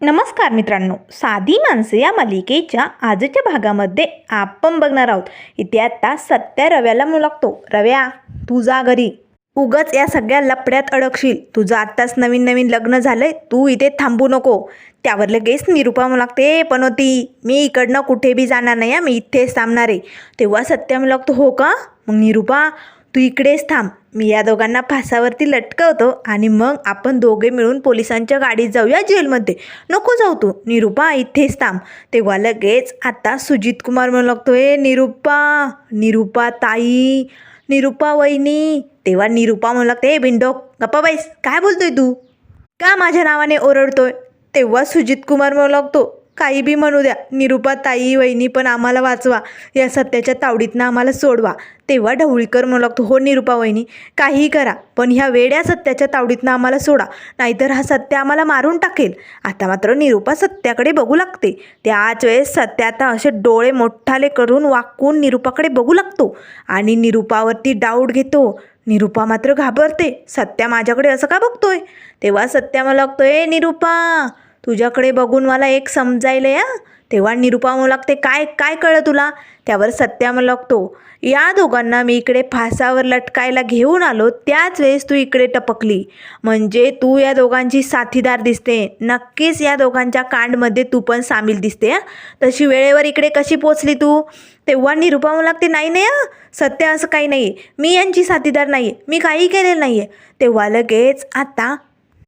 नमस्कार मित्रांनो. साधी माणसं या मालिकेच्या आजच्या भागामध्ये आपण बघणार आहोत. इथे आता सत्या रव्याला म्हणू लागतो. रव्या तू जा घरी. उगच या सगळ्या लपड्यात अडकशील. तुझं आत्ताच नवीन नवीन लग्न झालंय. तू इथे थांबू नको. त्यावर लगेच निरुपा म्हणू लागते. पण होती मी इकडनं कुठे बी जाणार नाही मी इथेच थांबणार आहे. तेव्हा सत्या म्हणू लागतो हो का? मग निरुपा तू इकडेच थांब. मी या दोघांना फासावरती लटकवतो आणि मग आपण दोघे मिळून पोलिसांच्या गाडीत जाऊया जेलमध्ये. नको जाऊ तू. निरुपा इथेच थांब. तेव्हा लगेच आता सुजित कुमार म्हणू हे निरुपा निरुपा ताई निरुपा वहिनी. तेव्हा निरुपा म्हणू लागते "ए, बिंडो गप्पा बाईस काय बोलतोय तू? का माझ्या नावाने ओरडतोय? तेव्हा सुजित कुमार म्हणू लागतो काही बी म्हणू द्या. निरुपा ताई वहिनी पण आम्हाला वाचवा. या सत्याच्या तावडीतनं आम्हाला सोडवा. तेव्हा ढवळीकर म्हणू लागतो हो निरुपा वहिनी काहीही करा पण ह्या वेड्या सत्याच्या तावडीतनं आम्हाला सोडा. नाहीतर हा सत्य आम्हाला मारून टाकेल. आता मात्र निरुपा सत्याकडे बघू लागते. त्याच वेळेस सत्य आता असे डोळे मोठाले करून वाकून निरुपाकडे बघू लागतो. आणि निरुपावरती डाऊट घेतो. निरुपा मात्र घाबरते. सत्या माझ्याकडे असं का बघतोय? तेव्हा सत्या मला लागतोय निरुपा तुझ्याकडे बघून मला एक समजायला या तेव्हा निरुपा म्हणू लागते काय काय कळलं तुला? त्यावर सत्या म्हणू लागतो या दोघांना मी इकडे फासावर लटकायला घेऊन आलो त्याच वेळेस तू इकडे टपकली. म्हणजे तू या दोघांची साथीदार दिसते. नक्कीच या दोघांच्या कांडमध्ये तू पण सामील दिसते हं? तशी वेळेवर इकडे कशी पोचली तू? तेव्हा निरुपा म्हणू लागते नाही नाही हं, सत्य असं काही नाही आहे मी यांची साथीदार नाही आहे मी काही केलेलं नाही आहे तेव्हा लगेच आता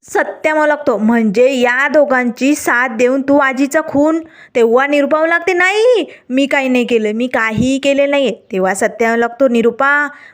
सत्या मला लागतो. म्हणजे या दोघांची साथ देऊन तू आजीचा खून तेव्हा निरुपा लागते? नाही. मी काही नाही केलं. मी काहीही केले नाही आहे तेव्हा सत्या लागतो निरुपा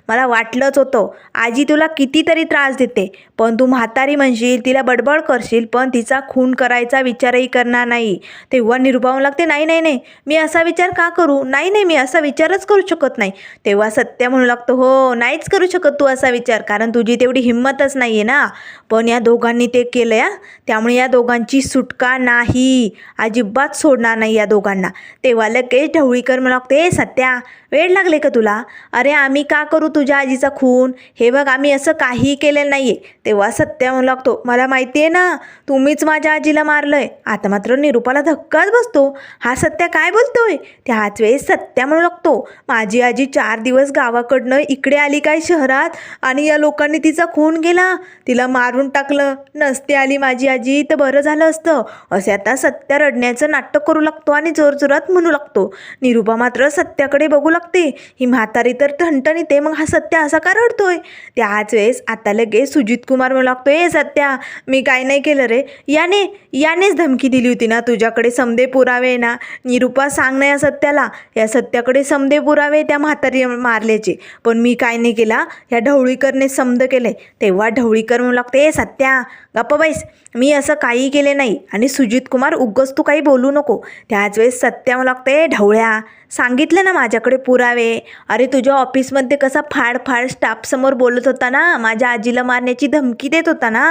मला वाटलंच होतं. आजी तुला कितीतरी त्रास देते. पण तू म्हातारी म्हणशील तिला बडबड करशील पण तिचा खून करायचा विचारही करणार नाही. तेव्हा निरुपा लागते नाही नाही नाही. मी असा विचार का करू? नाही नाही. मी असा विचारच करू शकत नाही. तेव्हा सत्य म्हणू लागतो हो नाहीच करू शकत तू असा विचार. कारण तुझी तेवढी हिंमतच नाही आहे ना. पण या दोघांनी ते केलं या त्यामुळे या दोघांची सुटका नाही. अजिबात सोडणार नाही या दोघांना. तेव्हा लगेच ढवळीकर मला लागते सत्या वेळ लागले का तुला? अरे आम्ही का करू तुझ्या आजीचा खून? हे बघ आम्ही असं काहीही केलेलं नाही आहे तेव्हा सत्या म्हणू लागतो मला माहिती आहे ना तुम्हीच माझ्या आजीला मारलंय. आता मात्र निरुपाला धक्काच बसतो. हा सत्या काय बोलतोय? त्याच वेळेस सत्या म्हणू लागतो माझी आजी चार दिवस गावाकडनं इकडे आली काय शहरात? आणि या लोकांनी तिचा खून केला? तिला मारून टाकलं? नसते आली माझी आजी तर बरं झालं असतं. असे आता सत्या रडण्याचं नाटक करू लागतो आणि जोरजोरात म्हणू लागतो. निरुपा मात्र सत्याकडे बघू लागतो. ही म्हातारी तर ठणठणीते मग हा सत्या असा का रडतोय? त्याच वेळेस आता लगेच सुजित कुमार म्हणू लागतो ए सत्या मी काय नाही केलं रे. याने यानेच धमकी दिली होती ना तुझ्याकडे समदे पुरावे ना? निरुपा सांग ना या सत्याला. या सत्याकडे समदे पुरावे त्या म्हातारी मारल्याचे. पण मी काय नाही केला. या ढवळीकरने समद केले तेव्हा ढवळीकर म्हणू लागते ए सत्या गप्पा बाईस मी असं काही केले नाही. आणि सुजित कुमार उगच तू काही बोलू नको. त्याच वेळेस सत्या मला लागते ढवळ्या सांगितलं ना माझ्याकडे पुरावे. अरे तुझ्या ऑफिसमध्ये कसा फाड फाड स्टाफसमोर बोलत होता ना? माझ्या आजीला मारण्याची धमकी देत होता ना?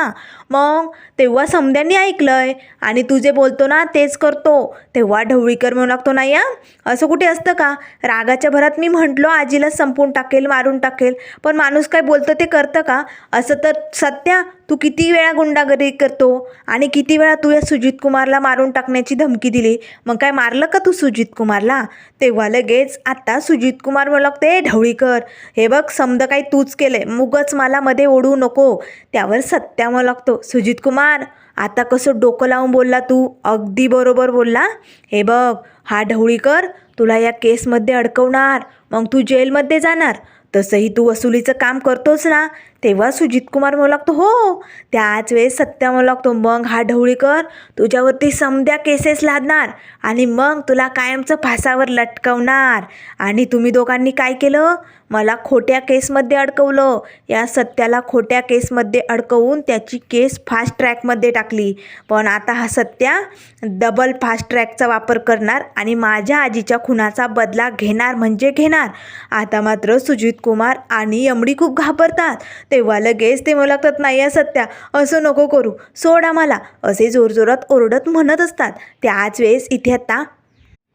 मग तेव्हा समध्यांनी ऐकलंय. आणि तू जे बोलतो ना तेच करतो. तेव्हा ढवळीकर म्हणू लागतो नाही या असं कुठे असतं का? रागाच्या भरात मी म्हटलो आजीला संपून टाकेल मारून टाकेल. पण माणूस काय बोलतं ते करतं का? असं तर सत्या तू किती वेळा गुंडागरी करतो? आणि किती वेळा तू या सुजित कुमारला मारून टाकण्याची धमकी दिली? मग काय मारलं का तू सुजित कुमारला? तेव्हा लगेच आत्ता सुजित कुमार म्हणू लागते ढवळीकर हे बघ समद काही तूच केलंय. मुगच मला मध्ये ओढू नको. त्यावर सत्यामा लागतो. सुजित कुमार आता कसं डोकं लावून बोलला तू? अगदी बरोबर बोलला. हे बघ हा ढवळीकर तुला या केसमध्ये अडकवणार मग तू जेलमध्ये जाणार. तसंही तू वसुलीचं काम करतोस ना तेव्हा सुजित कुमार म्हणू लागतो हो त्याच वेळेस सत्या म्हणू लागतो मग हा ढवळीकर तुझ्यावरती समद्या केसेस लादणार आणि मग तुला कायमचं फासावर लटकवणार. आणि तुम्ही दोघांनी काय केलं? मला खोट्या केसमध्ये अडकवलं. या सत्याला खोट्या केसमध्ये अडकवून त्याची केस फास्ट ट्रॅकमध्ये टाकली. पण आता हा सत्या डबल फास्ट ट्रॅकचा वापर करणार आणि माझ्या आजीच्या खुनाचा बदला घेणार म्हणजे घेणार. आता मात्र सुजित कुमार आणि यमडी खूप घाबरतात. तेव्हा लगेच ते मला लागतात नाही या सत्या असं नको करू. सोडा मला असे जोरजोरात ओरडत म्हणत असतात. त्याच वेळेस इथे आता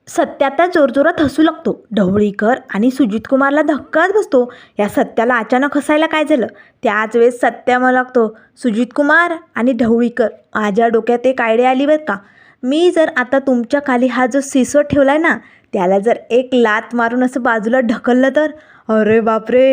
सत्या त्या जोरजोरात हसू लागतो. ढवळीकर आणि सुजित कुमारला धक्काच बसतो. या सत्याला अचानक हसायला काय झालं? त्याच वेळेस सत्या मला लागतो सुजित कुमार आणि ढवळीकर माझ्या डोक्यात एक आयडिया आली बरं का? मी जर आता तुमच्या खाली हा जो सिसो ठेवला आहे ना त्याला जर एक लात मारून असं बाजूला ढकललं तर? अरे बापरे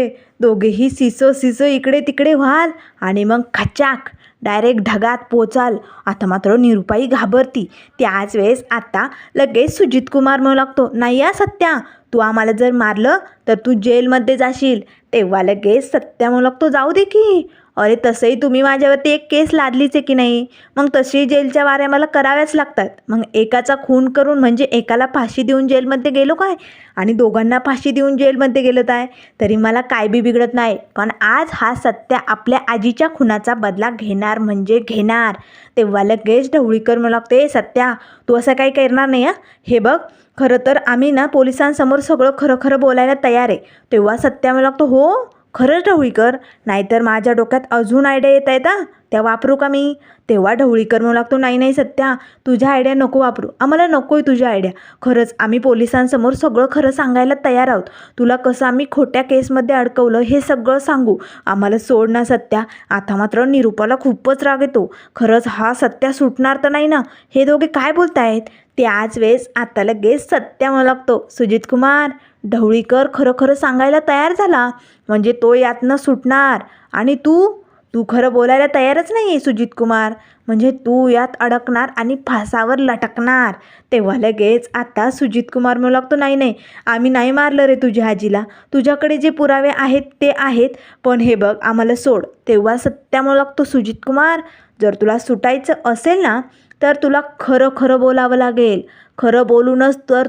दोघेही सिसो सिसो इकडे तिकडे व्हाल आणि मग खचाक डायरेक्ट ढगात पोचाल. आता मात्र निरुपाई घाबरती. त्याच वेळेस आता लगेच सुजित कुमार म्हणू लागतो नाही या सत्या तू आम्हाला जर मारलं तर तू जेलमध्ये जाशील. तेव्हा लगेच सत्या म्हणू लागतो जाऊ दे की. अरे तसंही तुम्ही माझ्यावरती एक केस लादलीच आहे की नाही? मग तशी जेलच्या वाऱ्या मला कराव्याच लागतात. मग एकाचा खून करून म्हणजे एकाला फाशी देऊन जेलमध्ये गेलो काय? आणि दोघांना फाशी देऊन जेलमध्ये गेलं काय? तरी मला काय बी बिघडत नाही. पण आज हा सत्या आपल्या आजीच्या खुनाचा बदला घेणार म्हणजे घेणार. तेव्हा लगेच ढवळीकर म्हणू लागते "ए सत्या तू असं काही करणार नाही हां? हे बघ खरं तर आम्ही ना पोलिसांसमोर सगळं खरं खरं बोलायला तयार आहे. तेव्हा सत्या म्हणू लागतो हो खरंच ढवळीकर? नाहीतर माझ्या डोक्यात अजून आयडिया येत आहेत त्या वापरू का मी? तेव्हा ढवळीकर म्हणू लागतो नाही नाही सत्या तुझ्या आयडिया नको वापरू. आम्हाला नको आहे तुझ्या आयडिया खरंच आम्ही पोलिसांसमोर सगळं खरं सांगायला तयार आहोत. तुला कसं आम्ही खोट्या केसमध्ये अडकवलं हे सगळं सांगू. आम्हाला सोड ना सत्या. आता मात्र निरूपाला खूपच राग येतो. खरंच हा सत्या सुटणार तर नाही ना? हे दोघे काय बोलतायत? त्याच वेळेस आता लगेच सत्या म्हणू लागतो. सुजित कुमार ढवळीकर खरं खरं सांगायला तयार झाला. म्हणजे तो यातनं सुटणार. आणि तू? तू खरं बोलायला तयारच नाही आहे सुजित कुमार. म्हणजे तू यात अडकणार आणि फासावर लटकणार. तेव्हा लगेच आता सुजित कुमार म्हणू लागतो नाही नाही आम्ही नाही मारलं रे तुझ्या आजीला. तुझ्याकडे जे पुरावे आहेत ते आहेत. पण हे बघ आम्हाला सोड. तेव्हा सत्या म्हणू लागतो सुजित कुमार जर तुला सुटायचं असेल ना तर तुला खरं खरं बोलावं लागेल. खरं बोलूनच तर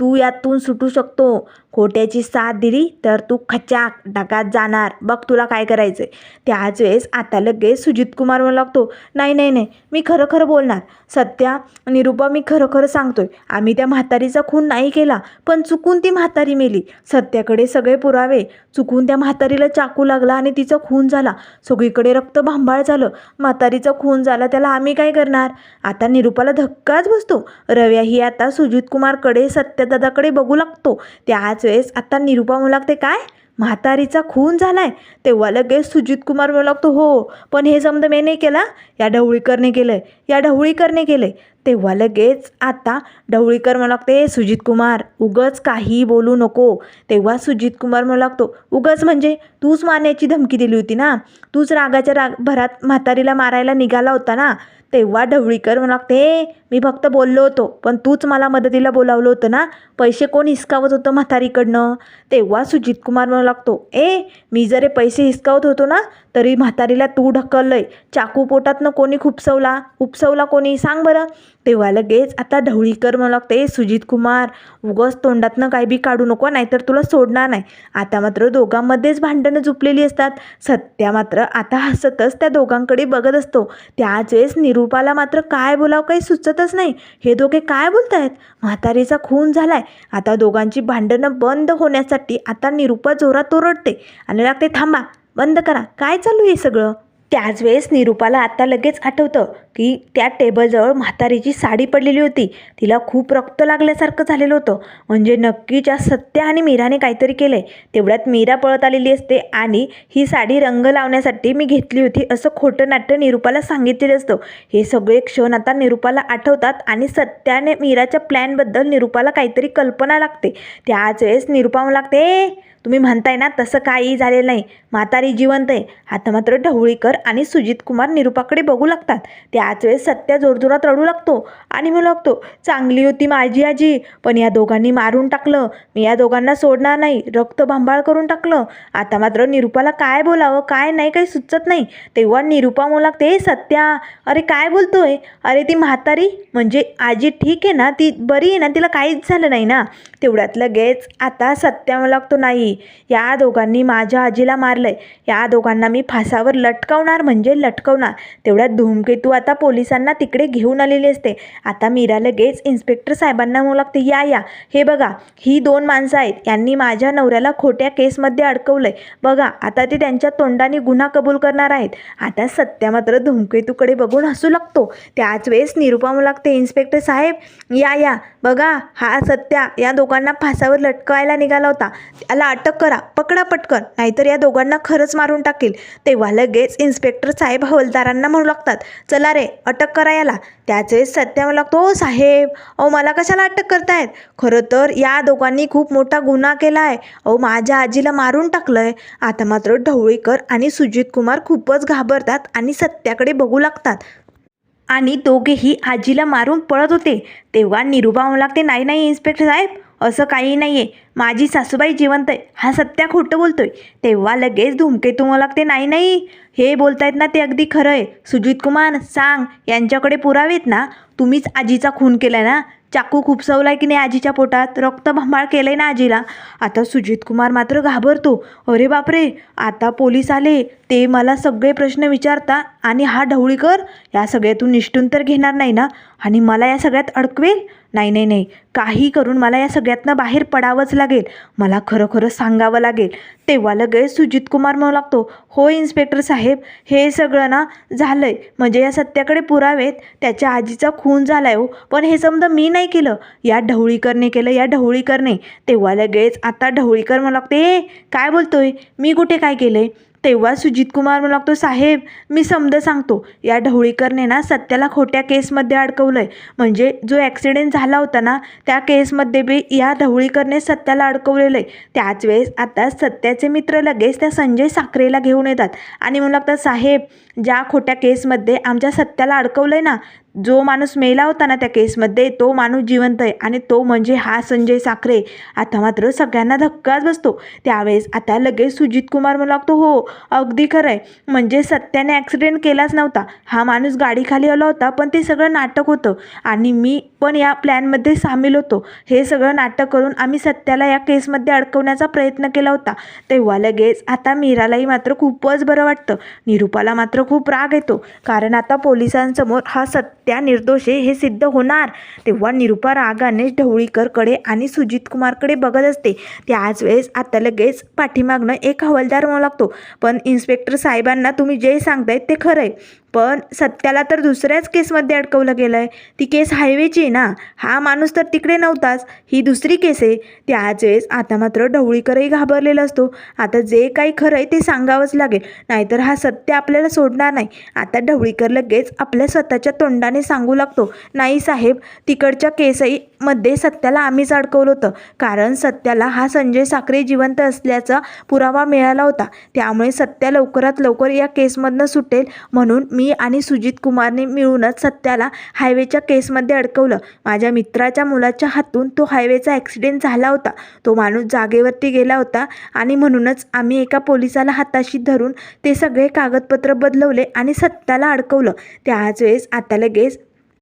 तू यातून सुटू शकतो. खोट्याची साथ दिली तर तू खचाक डगात जाणार. बघ तुला काय करायचं आहे त्याच वेळेस आता लगेच सुजित कुमार म्हणू लागतो नाही नाही नाही मी खरं खरं बोलणार. सत्या निरूपा मी खरं खरं सांगतोय. आम्ही त्या म्हातारीचा खून नाही केला पण चुकून ती म्हातारी मेली. सत्याकडे सगळे पुरावे. चुकून त्या म्हातारीला चाकू लागला आणि तिचा खून झाला. सगळीकडे रक्त भांबाळ झालं. म्हातारीचा खून झाला त्याला आम्ही काय करणार? आता निरूपाला धक्काच बसतो. रव्या ही आता सुजित कुमारकडे सत्यदादाकडे बघू लागतो. त्याच वेळेस आता निरुपा म्हणू लागते काय? म्हातारीचा खून झालाय. तेव्हा लगेच सुजित कुमार म्हणू लागतो हो पण हे समजा मी नाही केला. या ढवळीकरने केलंय. या ढवळीकरने केलंय. तेव्हा लगेच आता ढवळीकर म्हणू लागते सुजित कुमार उगच काही बोलू नको. तेव्हा सुजित कुमार म्हणू लागतो उगच म्हणजे? तूच मारण्याची धमकी दिली होती ना? तूच रागाच्या राग भरात म्हातारीला मारायला निघाला होता ना? तेव्हा ढवळीकर म्हणू लागते मी फक्त बोललो होतो पण तूच मला मदतीला बोलावलं होतं ना पैसे कोण हिसकावत होतं म्हातारीकडनं? तेव्हा सुजित कुमार म्हणू लागतो ए मी जर पैसे हिसकावत होतो ना तरी म्हातारीला तू ढकललंय चाकू पोटातनं कोणी खुपसवला उपसवला कोणी? सांग बरं. तेव्हा लगेच. आता ढवळीकर म्हणू लागते सुजित कुमार उगस तोंडातनं काही बी काढू नको नाहीतर तुला सोडणार नाही. आता मात्र दोघांमध्येच भांडणं झुपलेली असतात. सत्या मात्र आता हसतच त्या दोघांकडे बघत असतो. त्याच वेळेस निरूपाला मात्र काय बोलावं काही सुचतच नाही. हे दोघे काय बोलतायत? म्हातारीचा खून झालाय. आता दोघांची भांडणं बंद होण्यासाठी आता निरूपा जोरात ओरडते. आणि लागते थांबा बंद करा. काय चालू आहे सगळं? त्याच वेळेस निरूपाला आता लगेच आठवतं की त्या टेबलजवळ म्हातारीची साडी पडलेली होती. तिला खूप रक्त लागल्यासारखं झालेलं होतं. म्हणजे नक्कीच्या सत्या आणि मीराने काहीतरी केलं आहे तेवढ्यात मीरा पळत आलेली असते आणि ही साडी रंग लावण्यासाठी मी घेतली होती असं खोटं नाट्य निरूपाला सांगितलेलं असतं. हे सगळे क्षण आता निरूपाला आठवतात आणि सत्याने मीराच्या प्लॅनबद्दल निरूपाला काहीतरी कल्पना लागते. त्याच वेळेस निरूपा लागते तुम्ही म्हणताय ना तसं काही झालेलं नाही. म्हातारी जिवंत आहे. आता मात्र ढवळीकर आणि सुजित कुमार निरूपाकडे बघू लागतात. त्याच वेळेस सत्या जोरजोरात रडू लागतो आणि म्हणू लागतो चांगली होती माझी आजी पण या दोघांनी मारून टाकलं. मी या दोघांना सोडणार नाही. रक्त भांबाळ करून टाकलं. आता मात्र निरूपाला काय बोलावं काय नाही काही सुचत नाही. तेव्हा निरूपा म्हणू लागते सत्या अरे काय बोलतोय? अरे ती म्हातारी म्हणजे आजी ठीक आहे ना? ती बरी आहे ना? तिला काहीच झालं नाही ना? तेवढ्यात लगेच आता सत्या म्हणू लागतो नाही या दोघांनी माझ्या आजीला मारलंय. या दोघांना मी फासावर लटकवणार म्हणजे लटकवणार. तेवढ्यात धूमकेतू आता पोलिसांना तिकडे घेऊन आलेली असते. आता मीरा लगेच इन्स्पेक्टर साहेबांना म्हणू लागते या या. हे बघा ही दोन माणसं आहेत. यांनी माझ्या नवऱ्याला खोट्या केसमध्ये अडकवलंय. बघा आता ते त्यांच्या तोंडाने गुन्हा कबूल करणार आहेत. आता सत्या मात्र धूमकेतूकडे बघून हसू लागतो. त्याच वेळेस निरुपा म्हणू लागते इन्स्पेक्टर साहेब या या. बघा हा सत्या या दोघांना फासावर लटकवायला निघाला होता. त्याला अटक करा पकडा पटकन नाहीतर या दोघांना खरंच मारून टाकेल. तेव्हा लगेच इन्स्पेक्टर साहेब हवलदारांना म्हणू लागतात चला रे अटक करा याला. त्याच वेळेस सत्या मला लागतो "ओ साहेब अहो मला कशाला अटक करतायत? खरं तर या दोघांनी खूप मोठा गुन्हा केला आहे. अहो माझ्या आजीला मारून टाकलं आहे आता मात्र ढवळीकर आणि सुजित कुमार खूपच घाबरतात आणि सत्याकडे बघू लागतात. आणि दोघेही आजीला मारून पळत होते. तेव्हा निरुपा म्हणू लागते नाही नाही इन्स्पेक्टर साहेब असं काही नाही आहे माझी सासूबाई जिवंत आहे. हा सत्या खोटं बोलतो आहे तेव्हा लगेच धुमकेतू म्हणू लागते. नाही नाही. हे बोलतायत ना ते अगदी खरं आहे. सुजित कुमार सांग. यांच्याकडे पुरावेत ना. तुम्हीच आजीचा खून केला ना. चाकू खुपसवला की नाही आजीच्या पोटात? रक्त भंबाळ केलं आहे ना आजीला. आता सुजित कुमार मात्र घाबरतो. अरे बापरे! आता पोलीस आले. ते मला सगळे प्रश्न विचारता आणि हा ढवळीकर या सगळ्यातून निष्ठून तर घेणार नाही ना. आणि मला या सगळ्यात अडकवेल? नाही नाही नाही. काही करून मला या सगळ्यातनं बाहेर पडावंच लागेल. मला खरं खरं सांगावं लागेल. तेव्हा लगेच सुजित कुमार म्हणू लागतो हो इन्स्पेक्टर साहेब हे सगळं ना झालं आहे म्हणजे या सत्याकडे पुरावेत. त्याच्या आजीचा खून झाला आहे हो. पण हे समजा मी नाही केलं. या ढवळीकरने केलं या ढवळीकरने. तेव्हा लगेच आता ढवळीकर म्हणू लागते "ए, काय बोलतोय? मी कुठे काय केलं आहे तेव्हा सुजित कुमार म्हणू लागतो साहेब मी समज सांगतो या ढवळीकरने ना सत्याला खोट्या केसमध्ये अडकवलं आहे म्हणजे जो ॲक्सिडेंट झाला होता ना त्या केसमध्ये बी या ढवळीकरने सत्याला अडकवलेलं आहे त्याच वेळेस आता सत्याचे मित्र लगेच त्या संजय साखरेला घेऊन येतात. आणि म्हणू लागतात साहेब ज्या खोट्या केसमध्ये आमच्या सत्याला अडकवलं आहे ना जो माणूस मेला होता ना त्या केसमध्ये तो माणूस जिवंत आहे आणि तो म्हणजे हा संजय साखरे. आता मात्र सगळ्यांना धक्काच बसतो. त्यावेळेस आता लगेच सुजित कुमार म्हणू लागतो हो अगदी खरं आहे. म्हणजे सत्याने ॲक्सिडेंट केलाच नव्हता. हा माणूस गाडीखाली आला होता पण ते सगळं नाटक होतं. आणि मी पण या प्लॅनमध्ये सामील होतो. हे सगळं नाटक करून आम्ही सत्याला या केसमध्ये अडकवण्याचा प्रयत्न केला होता. तेव्हा लगेच आता मीरालाही मात्र खूपच बरं वाटतं. निरुपाला मात्र खूप राग येतो. कारण आता पोलिसांसमोर हा सत्य निर्दोष आहे हे सिद्ध होणार. तेव्हा निरुपा रागाने ढवळीकरकडे आणि सुजित कुमारकडे बघत असते. त्याच वेळेस आता लगेच पाठीमागणं एक हवालदार म्हणू लागतो. पण इन्स्पेक्टर साहेबांना तुम्ही जे सांगतायत ते खरं आहे पण सत्याला तर दुसऱ्याच केसमध्ये अडकवलं गेलं आहे ती केस हायवेची आहे ना. हा माणूस तर तिकडे नव्हताच. ही दुसरी केस आहे. त्याच वेळेस आता मात्र ढवळीकरही घाबरलेला असतो. आता जे काही खरं आहे ते सांगावंच लागेल. नाहीतर हा सत्य आपल्याला सोडणार नाही. आता ढवळीकर लगेच आपल्या स्वतःच्या तोंडाने सांगू लागतो. नाही साहेब तिकडच्या केसही मध्ये सत्याला आम्हीच अडकवलं होतं. कारण सत्याला हा संजय साखरे जिवंत असल्याचा पुरावा मिळाला होता. त्यामुळे सत्या लवकरात लवकर या केसमधनं सुटेल. म्हणून मी आणि सुजित कुमारने मिळूनच सत्याला हायवेच्या केसमध्ये अडकवलं. माझ्या मित्राच्या मुलाच्या हातून तो हायवेचा ॲक्सिडेंट झाला होता. तो माणूस जागेवरती गेला होता आणि म्हणूनच आम्ही एका पोलिसाला हाताशी धरून ते सगळे कागदपत्र बदलवले आणि सत्याला अडकवलं. त्याच वेळेस आता लगेच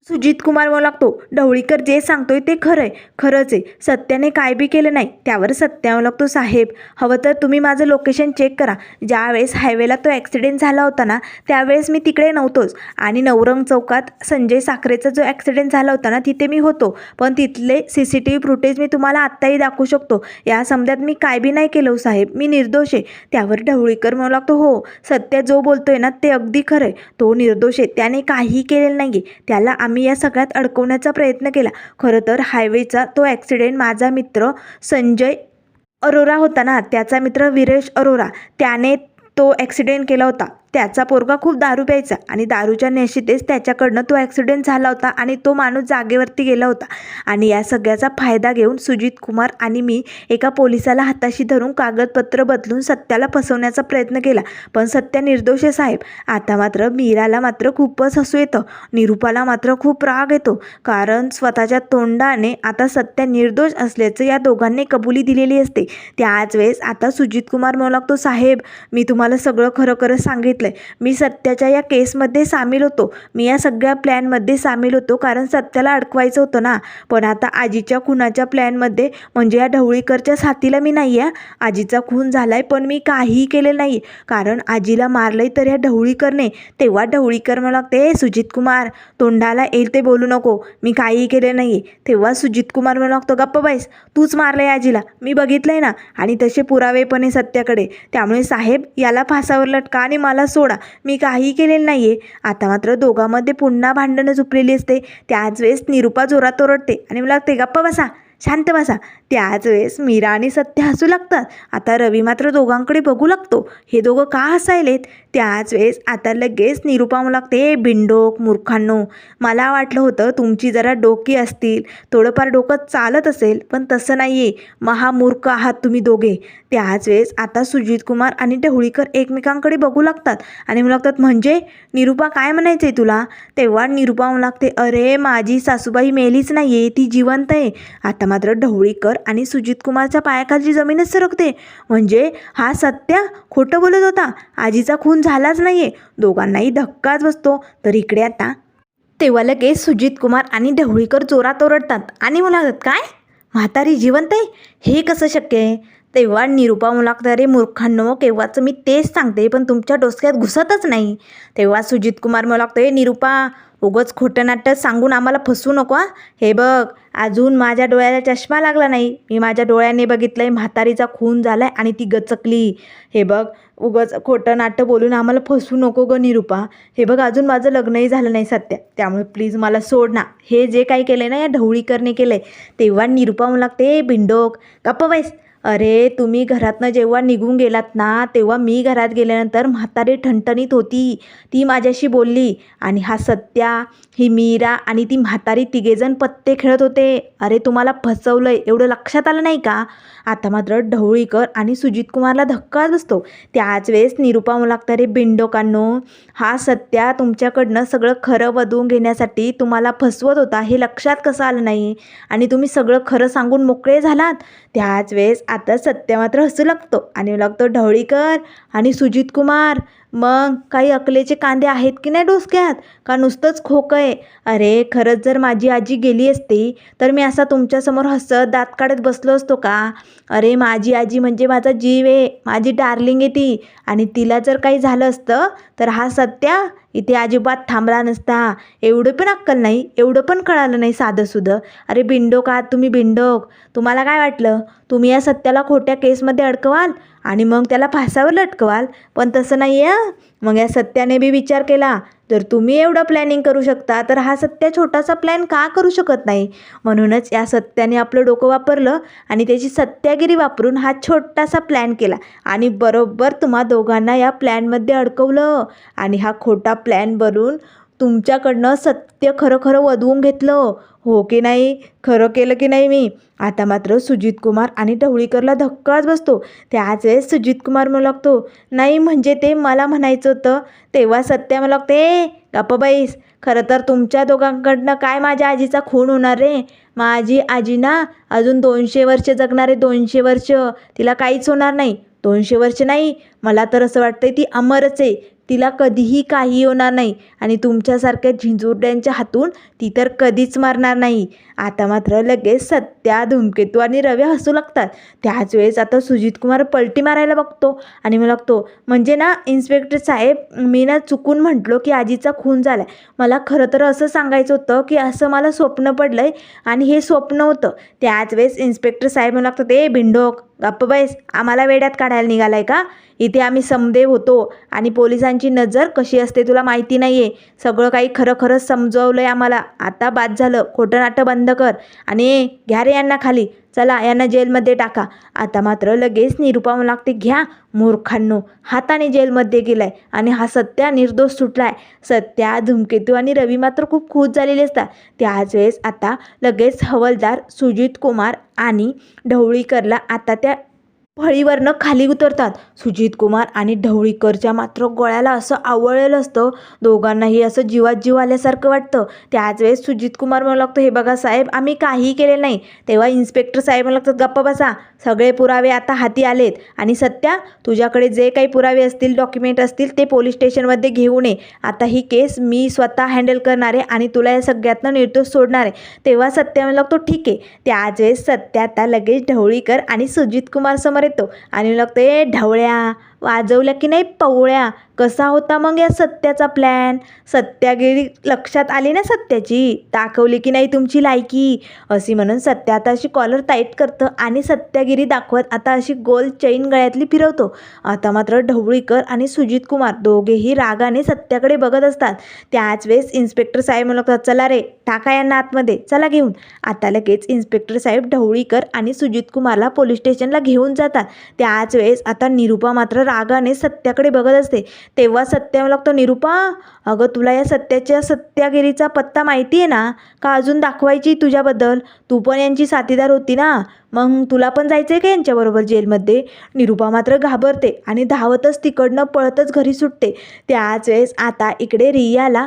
सुजित कुमार लागतो ढवळीकर जे सांगतोय ते खरं आहे खरंच आहे. सत्याने काय बी केलं नाही त्यावर सत्या लागतो साहेब हवं तर तुम्ही माझं लोकेशन चेक करा. ज्यावेळेस हायवेला तो ॲक्सिडेंट झाला होता ना त्यावेळेस मी तिकडे नव्हतोच. आणि नवरंग चौकात संजय साखरेचा जो ॲक्सिडेंट झाला होता ना तिथे मी होतो. पण तिथले C C T V footage मी तुम्हाला आत्ताही दाखवू शकतो. या समजात मी काय बी नाही केलं हो, साहेब. मी निर्दोष आहे. त्यावर ढवळीकर म्हणू लागतो हो सत्य जो बोलतोय ना ते अगदी खरं आहे तो निर्दोष आहे. त्याने काही केलेलं नाही आहे त्याला आम्ही या सगळ्यात अडकवण्याचा प्रयत्न केला. खरं तर हायवेचा तो ॲक्सिडेंट माझा मित्र संजय अरोरा होता ना त्याचा मित्र विरेश अरोरा त्याने तो ॲक्सिडेंट केला होता. त्याचा पोरगा खूप दारू प्यायचा आणि दारूच्या नेशीतेच त्याच्याकडनं तो ॲक्सिडेंट झाला होता आणि तो माणूस जागेवरती गेला होता. आणि या सगळ्याचा फायदा घेऊन सुजित कुमार आणि मी एका पोलिसाला हाताशी धरून कागदपत्र बदलून सत्याला फसवण्याचा प्रयत्न केला. पण सत्य निर्दोष आहे साहेब. आता मात्र मीराला मात्र खूपच हसू येतं. निरुपाला मात्र खूप राग येतो. कारण स्वतःच्या तोंडाने आता सत्य निर्दोष असल्याचं या दोघांनी कबुली दिलेली असते. त्याच वेळेस आता सुजित कुमार म्हणू लागतो साहेब मी तुम्हाला सगळं खरं खरं सांगितलं मी सत्याच्या या केसमध्ये सामील होतो. मी या सगळ्या प्लॅनमध्ये सामील होतो कारण सत्याला अडकवायचं होतं ना. पण आता आजीच्या खुनाच्या प्लॅनमध्ये म्हणजे या ढवळीकरच्या साथीला मी नाही आहे आजीचा खून झाला आहे पण मी काहीही केलेलं नाही. कारण आजीला मारलंय तर या ढवळीकरने. तेव्हा ढवळीकर मला लागते सुजित कुमार तोंडाला येईल ते बोलू नको. मी काहीही केलं नाही तेव्हा सुजित कुमार मला लागतो गप्प बाईस तूच मारलंय आजीला. मी बघितलंय ना. आणि तसे पुरावे पण आहे सत्याकडे. त्यामुळे साहेब याला फासावर लटका आणि मला सोडा. मी काही केलेलं नाही आहे आता मात्र दोघांमध्ये पुन्हा भांडणं झुपलेली असते. त्याच वेळेस निरुपा जोरात ओरडते आणि मला लागते गप्पा बसा शांत बसा. त्याच वेळेस मीरा आणि सत्य हसू लागतात. आता रवी मात्र दोघांकडे बघू लागतो. हे दोघं का हसायलेत? त्याच वेळेस आता लगेच निरुपा म्हणू लागते बिंडोक मूर्खांनो मला वाटलं होतं तुमची जरा डोकी असतील. थोडंफार डोकं चालत असेल पण तसं नाही आहे महामूर्ख आहात तुम्ही दोघे. त्याच वेळेस आता सुजित कुमार आणि ढवळीकर एकमेकांकडे बघू लागतात आणि म्हणू लागतात म्हणजे? निरुपा काय म्हणायचं आहे तुला? तेव्हा निरुपा म्हणू लागते अरे माझी सासूबाई मेलीच नाही आहे ती जिवंत आहे. आता मात्र ढवळीकर आणि सुजित कुमारच्या पायाखालची जमीनच सरकते. म्हणजे? हा सत्या? खोटं बोलत होता? आजीचा खून झालाच नाही आहे दोघांनाही धक्काच बसतो. तर इकडे आता तेव्हा लगेच सुजित कुमार आणि ढवळीकर जोरात ओरडतात. आणि म्हणालात काय? म्हातारी जिवंत आहे? हे कसं शक्य आहे? तेव्हा निरुपा मुलागत रे मूर्खांनो केव्हाचं मी तेच सांगते पण तुमच्या डोसक्यात घुसतच नाही. तेव्हा सुजित कुमार मला लागतो हे निरुपा उगच खोटं नाटक सांगून आम्हाला फसवू नको हा. हे बघ अजून माझ्या डोळ्याला चष्मा लागला नाही. मी माझ्या डोळ्याने बघितलं आहे म्हातारीचा खून झाला आहे आणि ती गचकली. हे बघ उगच खोटं नाटं बोलून आम्हाला फसवू नको ग निरुपा हे बघ अजून माझं लग्नही झालं नाही सध्या. त्यामुळे प्लीज मला सोड ना. हे जे काही केलं आहे ना या ढवळीकरने केलं आहे तेव्हा निरुपा म्हणू लागते बिंडोक गप्प बैस. अरे तुम्ही घरातनं जेव्हा निघून गेलात ना तेव्हा मी घरात गेल्यानंतर म्हातारी ठणठणीत होती. ती माझ्याशी बोलली आणि हा सत्या ही मीरा आणि ती म्हातारी तिघेजण पत्ते खेळत होते. अरे तुम्हाला फसवलं आहे एवढं लक्षात आलं नाही का? आता मात्र ढवळीकर आणि सुजित कुमारला धक्काच बसतो. त्याच वेळेस निरुपा म्हणू रे बिंडोकांनो हा सत्या तुमच्याकडनं सगळं खरं वधवून घेण्यासाठी तुम्हाला फसवत होता हे लक्षात कसं आलं नाही? आणि तुम्ही सगळं खरं सांगून मोकळे झालात? त्याच वेळेस आता सत्य मात्र हसू लागतो. आणि लागतो ढवळीकर आणि सुजित कुमार. मग काही अकलेचे कांदे आहेत की नाही डोसक्यात? का नुसतंच खोकं आहे? अरे खरंच जर माझी आजी गेली असती तर मी असा तुमच्यासमोर हसत दात काढत बसलो असतो का? अरे माझी आजी म्हणजे माझा जीव आहे माझी डार्लिंग आहे ती. आणि तिला जर काही झालं असतं तर हा सत्या इथे अजिबात थांबला नसता. एवढं पण अक्कल नाही एवढं पण कळालं नाही साधंसुधं. अरे बिंडोक आहात तुम्ही बिंडोक तुम्हाला काय वाटलं? तुम्ही या सत्याला खोट्या केसमध्ये अडकवाल? आणि मग त्याला फासावर लटकवाल. पण तसं नाही आहे मग या सत्याने बी विचार केला जर तुम्ही एवढं प्लॅनिंग करू शकता तर हा सत्या छोटासा प्लॅन का करू शकत नाही? म्हणूनच या सत्याने आपलं डोकं वापरलं आणि त्याची सत्यागिरी वापरून हा छोटासा प्लॅन केला. आणि बरोबर तुम्हा दोघांना या प्लॅनमध्ये अडकवलं आणि हा खोटा प्लॅन बनवून तुमच्याकडनं सत्य खरं खरं वधवून घेतलं. हो की नाही? खरं केलं की नाही मी? आता मात्र सुजित कुमार आणि ढवळीकरला धक्काच बसतो. त्याच वेळेस सुजित कुमार म्हणू लागतो नाही म्हणजे ते मला म्हणायचं होतं तेव्हा सत्या मला लागते गप्पाबाईस खरं तर तुमच्या दोघांकडनं काय माझ्या आजीचा खून होणार रे? माझी आजी ना अजून दोनशे वर्ष जगणारे दोनशे वर्ष. तिला काहीच होणार नाही. दोनशे वर्ष नाही. मला तर असं वाटतंय ती अमरच आहे. तिला कधीही काही होणार नाही आणि तुमच्यासारख्या झिंजुरड्यांच्या हातून ती तर कधीच मारणार नाही. आता मात्र लगेच सत्या धूमकेतू आणि रवी हसू लागतात. त्याच वेळेस आता सुजित कुमार पलटी मारायला बघतो आणि मला लागतो म्हणजे ना इन्स्पेक्टर साहेब मी ना चुकून म्हटलो की आजीचा खून झाला मला खरं तर असं सांगायचं होतं की असं मला स्वप्न पडलं आहे आणि हे स्वप्न होतं. त्याच वेळेस इन्स्पेक्टर साहेब मला लागतात ए भिंडोक गप्प बैस. आम्हाला वेड्यात काढायला निघालाय का? इथे आम्ही समदेव होतो आणि पोलिसांची नजर कशी असते तुला माहिती नाही आहे सगळं काही खरं खरंच समजवलं आहे आम्हाला. आता बाद झालं. खोटं नाटं बंद कर. आणि घ्या रे यांना खाली. चला यांना जेलमध्ये टाका. आता मात्र लगेच निरुपावून लागते. घ्या मूर्खांनो. हाताने जेलमध्ये गेलाय आणि हा सत्या निर्दोष सुटलाय. सत्या धूमकेतू आणि रवी मात्र खूप खुश झालेले असतात. त्याच वेळेस आता लगेच हवलदार सुजित कुमार आणि ढवळीकरला आता त्या फळीवरनं खाली उतरतात. सुजित कुमार आणि ढवळीकरच्या मात्र गळ्याला असं आवळलेलं असतं. दोघांनाही असं जीवात जीव आल्यासारखं वाटतं. त्याच वेळेस सुजित कुमार म्हणू लागतो हे बघा साहेब आम्ही काही केले नाही. तेव्हा इन्स्पेक्टर साहेब म्हणू लागतात गप्पा बसा. सगळे पुरावे आता हाती आलेत. आणि सत्या तुझ्याकडे जे काही पुरावे असतील डॉक्युमेंट असतील ते पोलीस स्टेशनमध्ये घेऊन ये. आता ही केस मी स्वतः हँडल करणार आहे आणि तुला या सगळ्यातनं निर्दोष सोडणार आहे. तेव्हा सत्या म्हणू लागतो ठीक आहे. त्याच वेळेस सत्या आता लगेच ढवळीकर आणि सुजित कुमार समोर येतो. आणि लागतो ए ढवळ्या वाजवल्या की नाही पवळ्या? कसा होता मग या सत्याचा प्लॅन सत्यागिरी लक्षात आली ना सत्याची? दाखवली की नाही तुमची लायकी? अशी म्हणून सत्या आता अशी कॉलर टाईट करतं आणि सत्यागिरी दाखवत आता अशी गोल चैन गळ्यातली फिरवतो. आता मात्र ढवळीकर आणि सुजित कुमार दोघेही रागाने सत्याकडे बघत असतात. त्याच वेळेस इन्स्पेक्टर साहेब म्हणतात चला रे टाका यांना आतमध्ये चला घेऊन. आता लगेच इन्स्पेक्टर साहेब ढवळीकर आणि सुजित कुमारला पोलीस स्टेशनला घेऊन जातात. त्याच वेळेस आता निरुपा मात्र रागाने सत्याकडे बघत असते. तेव्हा सत्या लागतो निरुपा अगं तुला या सत्याच्या सत्यागिरीचा पत्ता माहिती आहे ना? का अजून दाखवायची तुझ्याबद्दल? तू पण यांची साथीदार होती ना? मग तुला पण जायचं आहे का यांच्याबरोबर जेलमध्ये? निरुपा मात्र घाबरते आणि धावतच तिकडनं पळतच घरी सुटते. त्याच वेळेस आता इकडे रियाला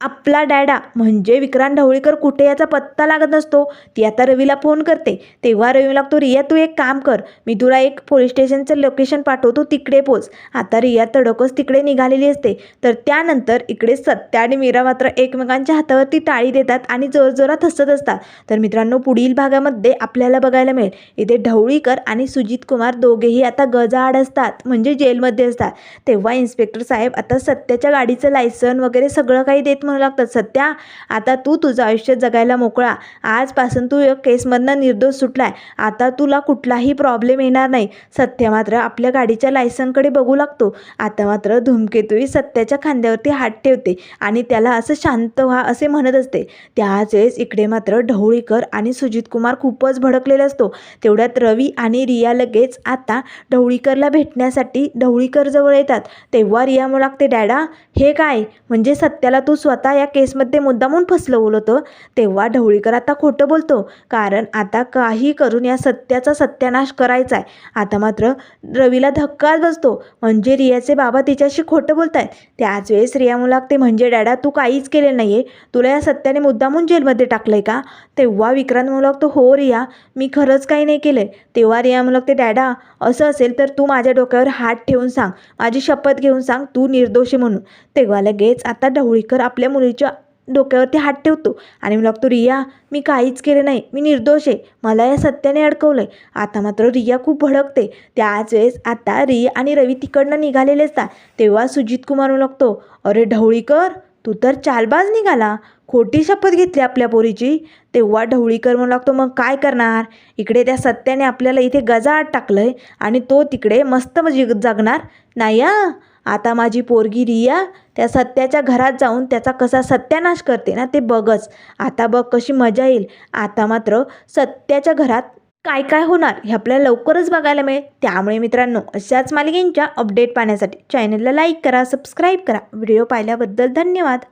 आपला डॅडा म्हणजे विक्रांत ढवळीकर कुठे याचा पत्ता लागत नसतो. ती आता रवीला फोन करते. तेव्हा रवी लागतो रिया तू एक काम कर. मी तुला एक पोलीस स्टेशनचं लोकेशन पाठवतो. तिकडे पोच. आता रिया तडकच तिकडे निघालेली असते. तर त्यानंतर इकडे सत्या आणि मीरा मात्र एकमेकांच्या हातावरती टाळी देतात आणि जोरजोरात हसत असतात. तर मित्रांनो पुढील भागामध्ये आपल्याला बघायला मिळेल. इथे ढवळीकर आणि सुजित कुमार दोघेही आता गजाआड असतात म्हणजे जेलमध्ये असतात. तेव्हा इन्स्पेक्टर साहेब आता सत्याच्या गाडीचं लायसन वगैरे सगळं काही देत म्हणू लागतात सत्या आता तू तुझं आयुष्य जगायला मोकळा. आजपासून तू या केसमधनं निर्दोष सुटलाय. आता तुला कुठलाही प्रॉब्लेम येणार नाही. सत्य मात्र आपल्या गाडीच्या लायसनकडे बघू लागतो. आता मात्र धूमकेतूही सत्याच्या खांद्यावरती हात ठेवते आणि त्याला असं शांत व्हा असे म्हणत असते. त्याच वेळेस इकडे मात्र ढवळीकर आणि सुजित कुमार खूपच भडकलेला असतो. तेवढ्यात रवी आणि रिया लगेच आता ढवळीकरला भेटण्यासाठी ढवळीकर जवळ येतात. तेव्हा रिया म्हणू लागते डॅडा हे काय? म्हणजे सत्याला तू स्वतः या केसमध्ये मुद्दामून फसलवलं होतं तेव्हा ढवळीकर आता खोटं बोलतो. कारण आता काही करून या सत्याचा सत्यानाश करायचा आहे आता मात्र रवीला धक्काच बसतो. म्हणजे रियाचे बाबा तिच्याशी खोटं बोलत आहेत त्याच वेळेस रिया म्हणू ते म्हणजे डॅडा तू काहीच केलेलं नाही आहे तुला या सत्याने मुद्दामून जेलमध्ये टाकलं आहे का? तेव्हा विक्रांत म्हणू हो रिया मी खरंच काही नाही केलं आहे तेव्हा रिया म्हणू ते डॅडा असं असेल तर तू माझ्या डोक्यावर हात ठेवून सांग. माझी शपथ घेऊन सांग. तू निर्दोषी म्हणून. तेव्हा लगेच आता ढवळीकर आपल्या मुलीच्या डोक्यावरती हात ठेवतो. आणि मी लागतो रिया मी काहीच केले नाही. मी निर्दोष आहे. मला या सत्याने अडकवलं आहे आता मात्र रिया खूप भडकते. त्याच वेळेस आता रिया आणि रवी तिकडनं निघालेले असतात. तेव्हा सुजित कुमार लागतो अरे ढवळीकर तू तर चालबाज निघाला. खोटी शपथ घेतली आपल्या पोरीची. तेव्हा ढवळीकर म्हणू लागतो मग काय करणार? इकडे त्या सत्याने आपल्याला इथे गजाआड टाकलं आहे आणि तो तिकडे मस्त म्हणजे जगणार. नाही हा? आता माझी पोरगी रिया त्या सत्याच्या घरात जाऊन त्याचा कसा सत्यानाश करते ना ते बघच. आता बघ कशी मजा येईल. आता मात्र सत्याच्या घरात काय काय होणार हे आपल्याला लवकरच बघायला मिळेल. त्यामुळे मित्रांनो अशाच मालिकेंच्या अपडेट पाहण्यासाठी चॅनलला लाईक करा सबस्क्राईब करा. व्हिडिओ पाहिल्याबद्दल धन्यवाद.